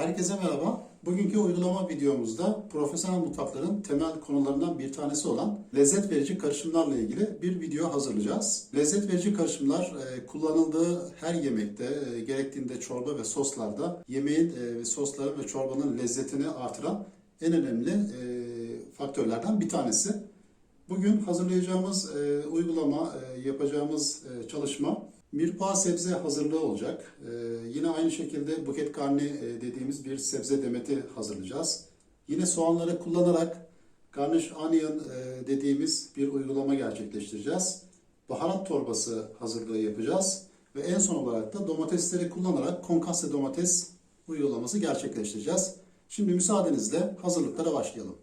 Herkese merhaba. Bugünkü uygulama videomuzda profesyonel mutfakların temel konularından bir tanesi olan lezzet verici karışımlarla ilgili bir video hazırlayacağız. Lezzet verici karışımlar e, kullanıldığı her yemekte, e, gerektiğinde çorba ve soslarda yemeğin e, sosların ve çorbanın lezzetini artıran en önemli faktörlerden bir tanesi. Bugün hazırlayacağımız uygulama, yapacağımız çalışma mirpa sebze hazırlığı olacak. E, yine aynı şekilde buket karni e, dediğimiz bir sebze demeti hazırlayacağız. Yine soğanları kullanarak garnish onion e, dediğimiz bir uygulama gerçekleştireceğiz. Baharat torbası hazırlığı yapacağız. Ve en son olarak da domatesleri kullanarak konkaste domates uygulaması gerçekleştireceğiz. Şimdi müsaadenizle hazırlıklara başlayalım.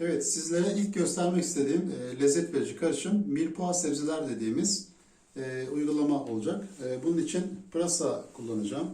Evet, sizlere ilk göstermek istediğim e, lezzet verici karışım mirpoğa sebzeler dediğimiz e, uygulama olacak. E, bunun için pırasa kullanacağım,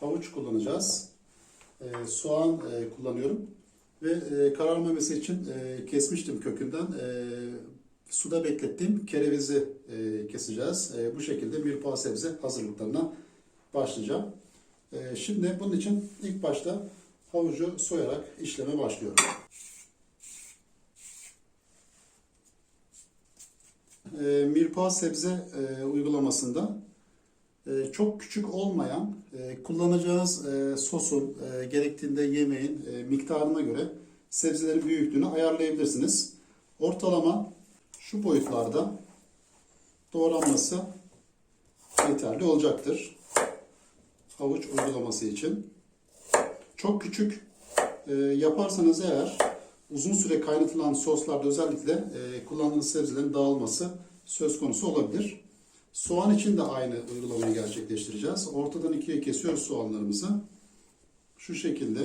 havuç kullanacağız, e, soğan e, kullanıyorum ve e, kararmaması için e, kesmiştim kökünden. E, suda beklettiğim kerevizi e, keseceğiz. E, bu şekilde mirpoğa sebze hazırlıklarına başlayacağım. E, şimdi bunun için ilk başta havucu soyarak işleme başlıyorum. E, mirpa sebze e, uygulamasında e, çok küçük olmayan kullanacağınız sosun gerektiğinde yemeğin miktarına göre sebzelerin büyüklüğünü ayarlayabilirsiniz. Ortalama şu boyutlarda doğranması yeterli olacaktır. Havuç uygulaması için. Çok küçük yaparsanız eğer uzun süre kaynatılan soslarda özellikle e, kullandığınız sebzelerin dağılması söz konusu olabilir. Soğan için de aynı uygulamayı gerçekleştireceğiz. Ortadan ikiye kesiyoruz soğanlarımızı. Şu şekilde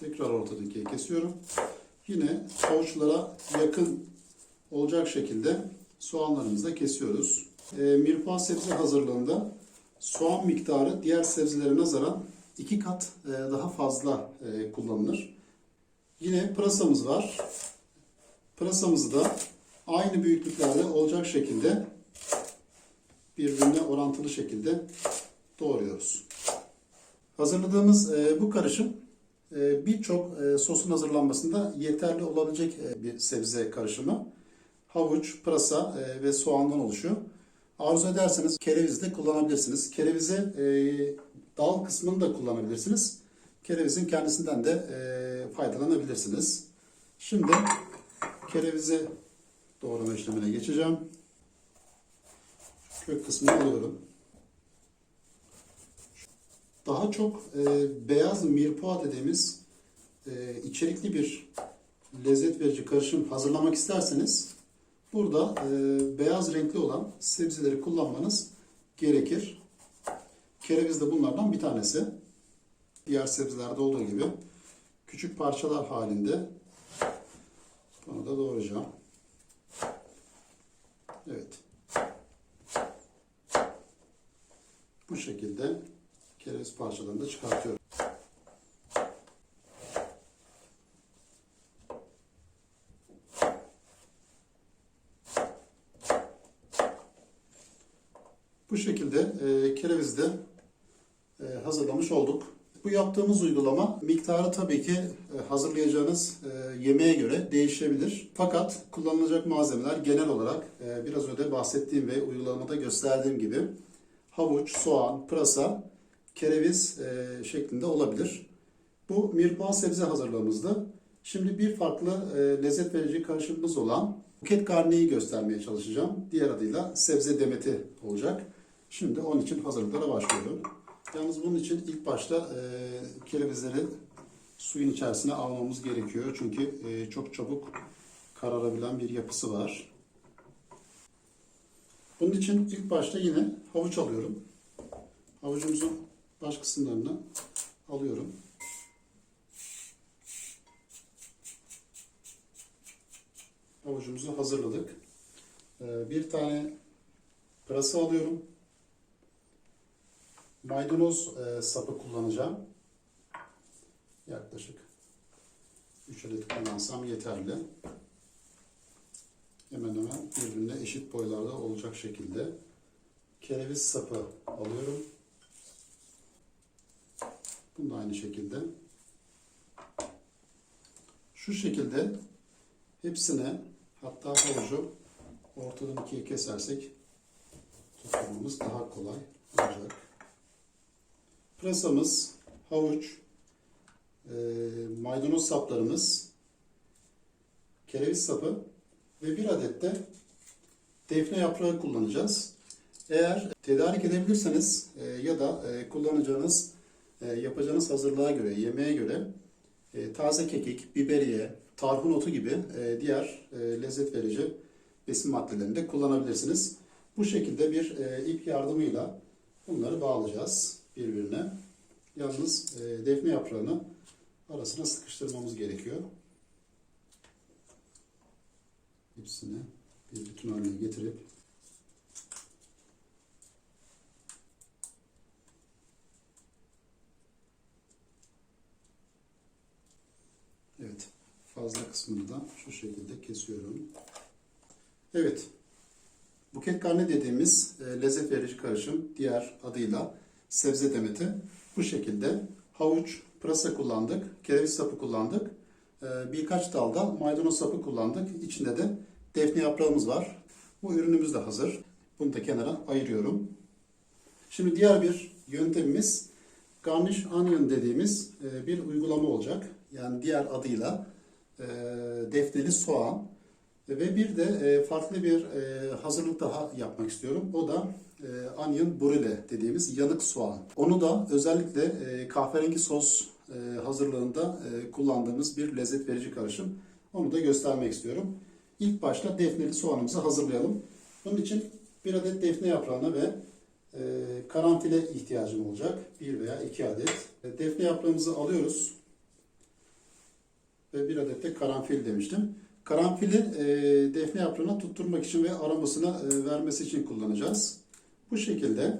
tekrar ortadan ikiye kesiyorum. Yine havuçlara yakın olacak şekilde soğanlarımızı da kesiyoruz. E, mirpa sebze hazırlığında soğan miktarı diğer sebzelere nazaran iki kat e, daha fazla e, kullanılır. Yine pırasamız var. Pırasamızı da aynı büyüklüklerde olacak şekilde birbirine orantılı şekilde doğruyoruz. Hazırladığımız e, bu karışım e, birçok e, sosun hazırlanmasında yeterli olabilecek bir sebze karışımı. Havuç, pırasa ve soğandan oluşuyor. Arzu ederseniz kereviz de kullanabilirsiniz. Kerevizi e, dal kısmını da kullanabilirsiniz. Kerevizin kendisinden de e, faydalanabilirsiniz. Şimdi kerevizi doğrama işlemine geçeceğim. Kök kısmını alıyorum. Daha çok e, beyaz mirpoğa dediğimiz e, içerikli bir lezzet verici karışım hazırlamak isterseniz burada e, beyaz renkli olan sebzeleri kullanmanız gerekir. Kereviz de bunlardan bir tanesi diğer sebzelerde olduğu gibi küçük parçalar halinde bunu da doğrayacağım. Evet. Bu şekilde kereviz parçalarını da çıkartıyorum. Bu şekilde e, kerevizi de e, hazırlamış olduk. Bu yaptığımız uygulama miktarı tabii ki e, hazırlayacağınız e, yemeğe göre değişebilir. Fakat kullanılacak malzemeler genel olarak e, biraz önce bahsettiğim ve uygulamada gösterdiğim gibi havuç, soğan, pırasa, kereviz şeklinde olabilir. Bu mirpa sebze hazırlığımızdı. Şimdi bir farklı lezzet verici karışımımız olan buket garniyi göstermeye çalışacağım. Diğer adıyla sebze demeti olacak. Şimdi onun için hazırlıklara başlıyorum. Yalnız bunun için ilk başta e, kerevizleri suyun içerisine almamız gerekiyor. Çünkü e, çok çabuk kararabilen bir yapısı var. Bunun için ilk başta yine havuç alıyorum. Havucumuzun baş kısımlarını alıyorum. Havucumuzu hazırladık. E, bir tane pırasa alıyorum maydanoz e, sapı kullanacağım. Yaklaşık 3 adet kullansam yeterli. Hemen hemen birbirine eşit boylarda olacak şekilde kereviz sapı alıyorum. Bunu da aynı şekilde. Şu şekilde hepsine hatta havucu ortadan ikiye kesersek tutmamız daha kolay olacak. Pırasamız, havuç, e, maydanoz saplarımız, kereviz sapı ve bir adet de defne yaprağı kullanacağız. Eğer tedarik edebilirseniz e, ya da e, kullanacağınız, e, yapacağınız hazırlığa göre, yemeğe göre e, taze kekik, biberiye, tarhun otu gibi e, diğer e, lezzet verici besin maddelerini de kullanabilirsiniz. Bu şekilde bir e, ip yardımıyla bunları bağlayacağız birbirine. Yalnız e, defne yaprağını arasına sıkıştırmamız gerekiyor. Hepsini bir bütün haline getirip Evet. Fazla kısmını da şu şekilde kesiyorum. Evet. Buket karne dediğimiz e, lezzet verici karışım diğer adıyla sebze demeti. Bu şekilde havuç, pırasa kullandık, kereviz sapı kullandık. e, birkaç dalda maydanoz sapı kullandık. İçinde de defne yaprağımız var. Bu ürünümüz de hazır. Bunu da kenara ayırıyorum. Şimdi diğer bir yöntemimiz garnish onion dediğimiz e, bir uygulama olacak. Yani diğer adıyla e, defneli soğan ve bir de e, farklı bir e, hazırlık daha yapmak istiyorum. O da e, onion brulee dediğimiz yanık soğan. Onu da özellikle e, kahverengi sos e, hazırlığında e, kullandığımız bir lezzet verici karışım. Onu da göstermek istiyorum. İlk başta defneli soğanımızı hazırlayalım. Bunun için bir adet defne yaprağına ve e, karanfile ihtiyacım olacak. Bir veya iki adet. E, defne yaprağımızı alıyoruz. Ve bir adet de karanfil demiştim. Karanfili e, defne yaprağına tutturmak için ve aromasını e, vermesi için kullanacağız. Bu şekilde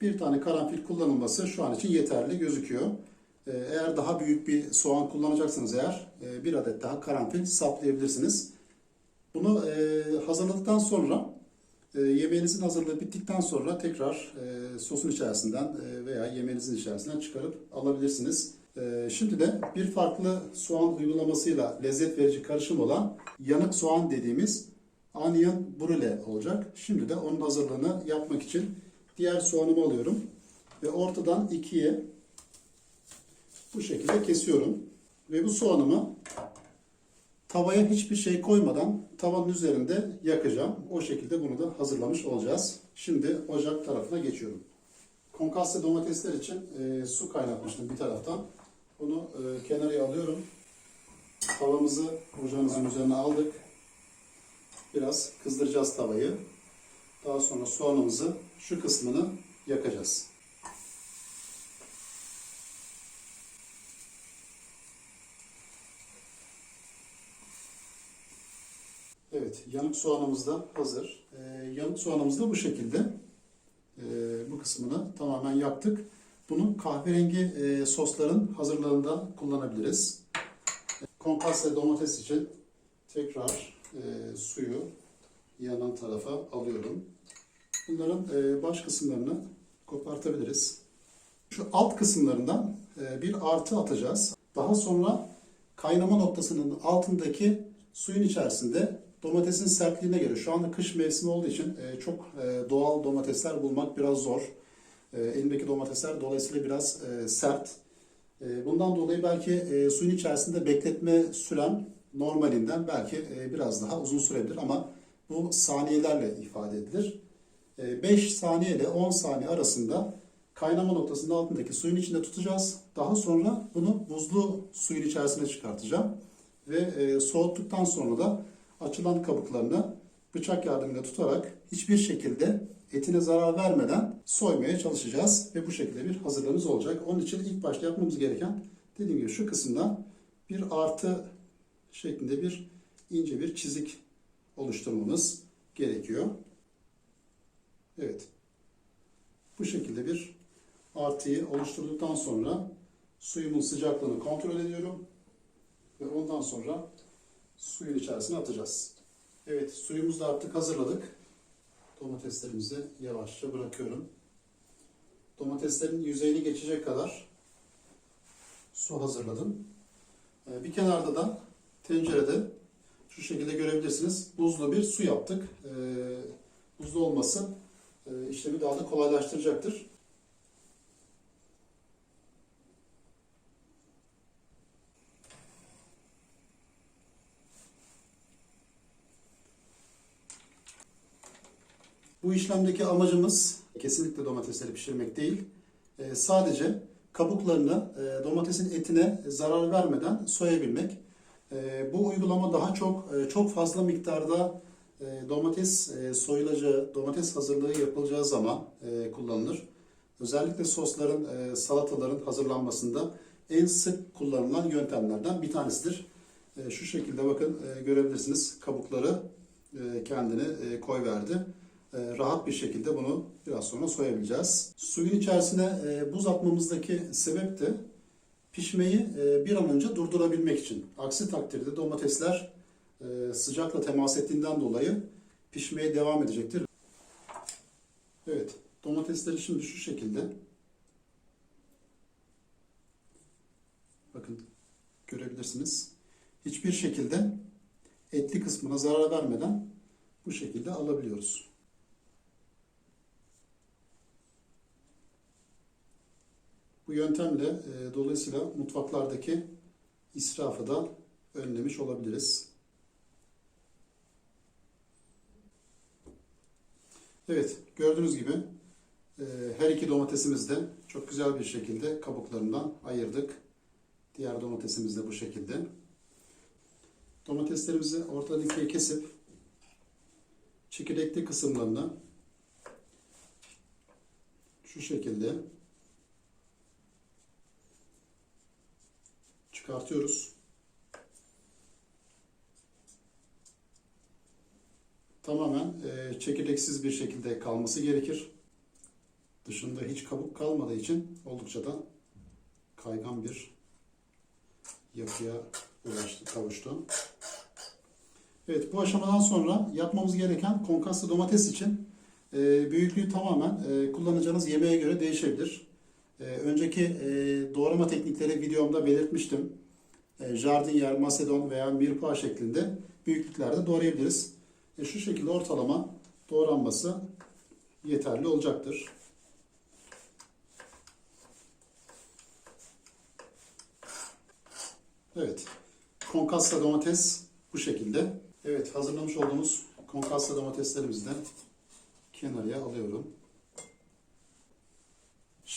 bir tane karanfil kullanılması şu an için yeterli gözüküyor. E, eğer daha büyük bir soğan kullanacaksanız eğer e, bir adet daha karanfil saplayabilirsiniz. Bunu e, hazırladıktan sonra e, yemeğinizin hazırlığı bittikten sonra tekrar e, sosun içerisinden e, veya yemeğinizin içerisinden çıkarıp alabilirsiniz. E, şimdi de bir farklı soğan uygulamasıyla lezzet verici karışım olan yanık soğan dediğimiz onion brulee olacak. Şimdi de onun hazırlığını yapmak için diğer soğanımı alıyorum ve ortadan ikiye bu şekilde kesiyorum. Ve bu soğanımı tavaya hiçbir şey koymadan tavanın üzerinde yakacağım. O şekilde bunu da hazırlamış olacağız. Şimdi ocak tarafına geçiyorum. Konkaste domatesler için e, su kaynatmıştım bir taraftan. Bunu e, kenarıya alıyorum. Tavamızı ocağımızın üzerine aldık. Biraz kızdıracağız tavayı. Daha sonra soğanımızı şu kısmını yakacağız. Evet, yanık soğanımız da hazır. Ee, yanık soğanımız da bu şekilde. Ee, bu kısmını tamamen yaptık. Bunu kahverengi e, sosların hazırlığında kullanabiliriz. Konkaste domates için tekrar e, suyu yanan tarafa alıyorum. Bunların e, baş kısımlarını kopartabiliriz. Şu alt kısımlarından e, bir artı atacağız. Daha sonra kaynama noktasının altındaki suyun içerisinde domatesin sertliğine göre şu anda kış mevsimi olduğu için e, çok e, doğal domatesler bulmak biraz zor. E, domatesler dolayısıyla biraz e, sert. E, bundan dolayı belki e, suyun içerisinde bekletme sürem normalinden belki e, biraz daha uzun sürebilir ama bu saniyelerle ifade edilir. 5 saniye ile 10 saniye arasında kaynama noktasının altındaki suyun içinde tutacağız. Daha sonra bunu buzlu suyun içerisine çıkartacağım. Ve soğuttuktan sonra da açılan kabuklarını bıçak yardımıyla tutarak hiçbir şekilde etine zarar vermeden soymaya çalışacağız. Ve bu şekilde bir hazırlığımız olacak. Onun için ilk başta yapmamız gereken dediğim gibi şu kısımda bir artı şeklinde bir ince bir çizik oluşturmamız gerekiyor. Evet. Bu şekilde bir artıyı oluşturduktan sonra suyumun sıcaklığını kontrol ediyorum. Ve ondan sonra suyun içerisine atacağız. Evet suyumuzu da artık hazırladık. Domateslerimizi yavaşça bırakıyorum. Domateslerin yüzeyini geçecek kadar su hazırladım. E, bir kenarda da tencerede şu şekilde görebilirsiniz. Buzlu bir su yaptık. E, buzlu olması e, işlemi daha da kolaylaştıracaktır. Bu işlemdeki amacımız kesinlikle domatesleri pişirmek değil. Ee, sadece kabuklarını e, domatesin etine zarar vermeden soyabilmek. Ee, bu uygulama daha çok e, çok fazla miktarda e, domates e, soyulacağı, domates hazırlığı yapılacağı zaman e, kullanılır. Özellikle sosların, e, salataların hazırlanmasında en sık kullanılan yöntemlerden bir tanesidir. E, şu şekilde bakın e, görebilirsiniz kabukları e, kendini e, koy verdi. E, rahat bir şekilde bunu biraz sonra soyabileceğiz. Suyun içerisine e, buz atmamızdaki sebep de pişmeyi e, bir an önce durdurabilmek için. Aksi takdirde domatesler sıcakla temas ettiğinden dolayı pişmeye devam edecektir. Evet, domatesleri şimdi şu şekilde bakın görebilirsiniz. Hiçbir şekilde etli kısmına zarar vermeden bu şekilde alabiliyoruz. Bu yöntemle e, dolayısıyla mutfaklardaki israfı da önlemiş olabiliriz. Evet, gördüğünüz gibi e, her iki domatesimiz de çok güzel bir şekilde kabuklarından ayırdık. Diğer domatesimiz de bu şekilde. Domateslerimizi ortadan ikiye kesip çekirdekli kısımlarını şu şekilde çıkartıyoruz. Tamamen e, çekirdeksiz bir şekilde kalması gerekir. Dışında hiç kabuk kalmadığı için oldukça da kaygan bir yapıya ulaştı, kavuştu. Evet bu aşamadan sonra yapmamız gereken konkaslı domates için e, büyüklüğü tamamen e, kullanacağınız yemeğe göre değişebilir. E, önceki e, doğrama teknikleri videomda belirtmiştim. E, jardinyer, masedon veya mirpa şeklinde büyüklüklerde doğrayabiliriz. E, şu şekilde ortalama doğranması yeterli olacaktır. Evet. Konkasla domates bu şekilde. Evet hazırlamış olduğumuz konkasla domateslerimizi de kenarıya alıyorum.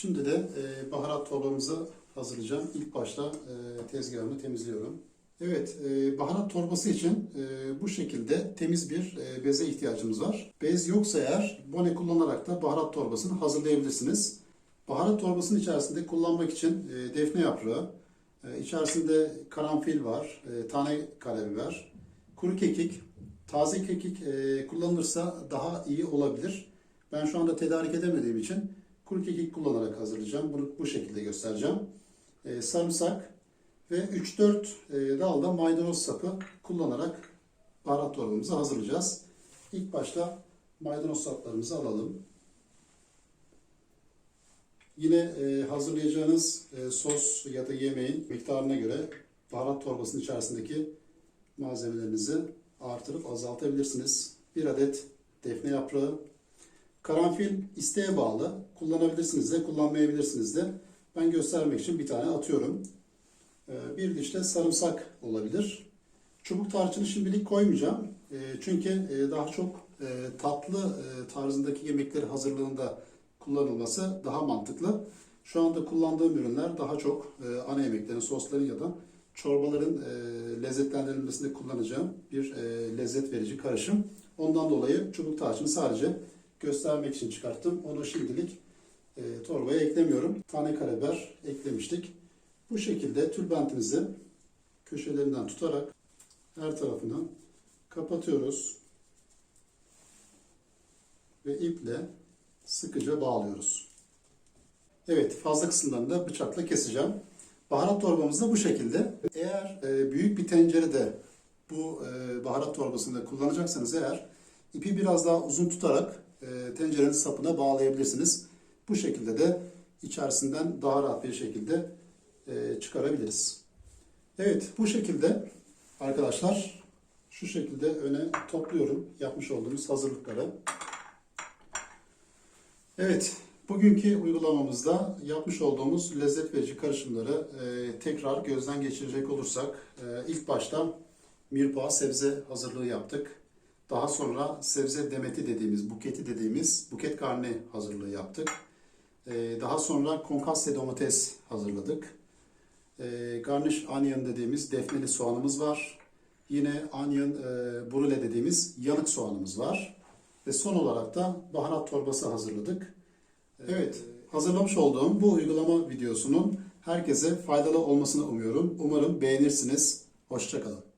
Şimdi de e, baharat torbamızı hazırlayacağım. İlk başta e, tezgahımı temizliyorum. Evet, e, baharat torbası için e, bu şekilde temiz bir e, beze ihtiyacımız var. Bez yoksa eğer bone kullanarak da baharat torbasını hazırlayabilirsiniz. Baharat torbasının içerisinde kullanmak için e, defne yaprağı, e, içerisinde karanfil var, e, tane karabiber, kuru kekik, taze kekik e, kullanılırsa daha iyi olabilir. Ben şu anda tedarik edemediğim için kuru kekik kullanarak hazırlayacağım. Bunu bu şekilde göstereceğim. E, sarımsak ve 3-4 e, dalda maydanoz sapı kullanarak baharat torbamızı hazırlayacağız. İlk başta maydanoz saplarımızı alalım. Yine e, hazırlayacağınız e, sos ya da yemeğin miktarına göre baharat torbasının içerisindeki malzemelerinizi artırıp azaltabilirsiniz. Bir adet defne yaprağı, karanfil isteğe bağlı. Kullanabilirsiniz de, kullanmayabilirsiniz de. Ben göstermek için bir tane atıyorum. E, bir diş de sarımsak olabilir. Çubuk tarçını şimdilik koymayacağım. E, çünkü e, daha çok e, tatlı e, tarzındaki yemekleri hazırlığında kullanılması daha mantıklı. Şu anda kullandığım ürünler daha çok ana yemeklerin, sosların ya da çorbaların lezzetlendirilmesinde kullanacağım bir lezzet verici karışım. Ondan dolayı çubuk tarçını sadece göstermek için çıkarttım. Onu şimdilik e, torbaya eklemiyorum. Tane karabiber eklemiştik. Bu şekilde tülbentimizi köşelerinden tutarak her tarafını kapatıyoruz ve iple sıkıca bağlıyoruz. Evet fazla kısımlarını da bıçakla keseceğim. Baharat torbamız da bu şekilde. Eğer e, büyük bir tencerede bu e, baharat torbasını kullanacaksanız eğer ipi biraz daha uzun tutarak e, tencerenin sapına bağlayabilirsiniz. Bu şekilde de içerisinden daha rahat bir şekilde e, çıkarabiliriz. Evet bu şekilde arkadaşlar şu şekilde öne topluyorum yapmış olduğumuz hazırlıkları. Evet bugünkü uygulamamızda yapmış olduğumuz lezzet verici karışımları e, tekrar gözden geçirecek olursak ilk başta mirpa sebze hazırlığı yaptık. Daha sonra sebze demeti dediğimiz, buketi dediğimiz buket karne hazırlığı yaptık. E, daha sonra konkasse domates hazırladık. E, garnish onion dediğimiz defneli soğanımız var. Yine onion e, brûlée dediğimiz yanık soğanımız var. Ve son olarak da baharat torbası hazırladık. Evet, hazırlamış olduğum bu uygulama videosunun herkese faydalı olmasını umuyorum. Umarım beğenirsiniz. Hoşçakalın.